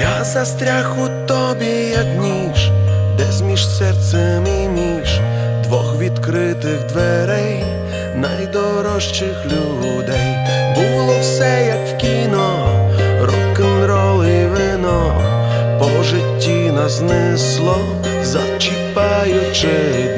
Я застряг у тобі, як ніж, десь між серцем і між двох відкритих дверей найдорожчих людей. czy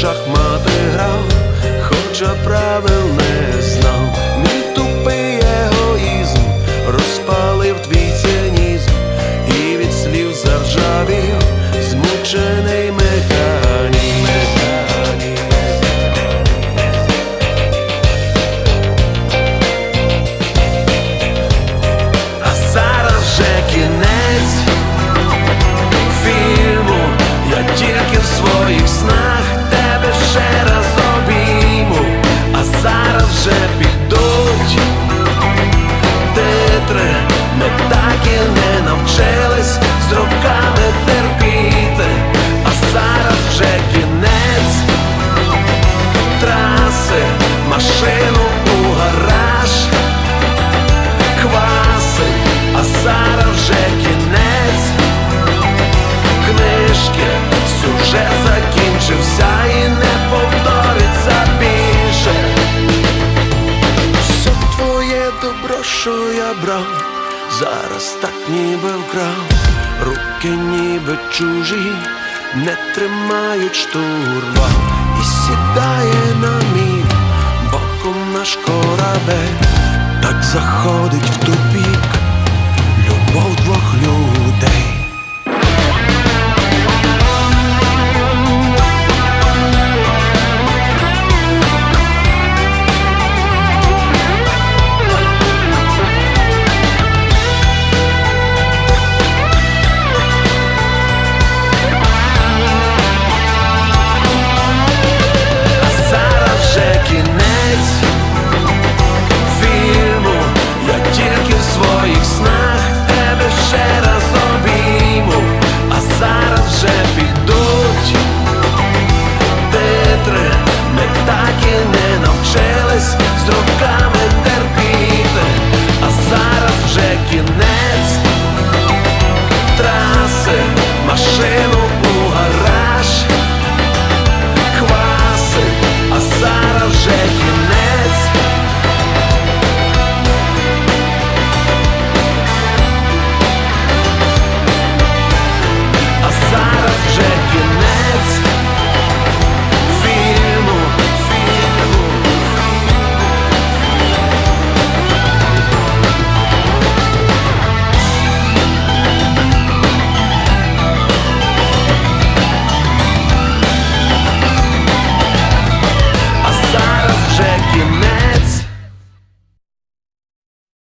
шахмати грав, хоча прав. Зараз так ніби вкрав, руки ніби чужі, не тримають штурма, і сідає на мій боком наш корабель, так заходить в тупік, любов двох людей.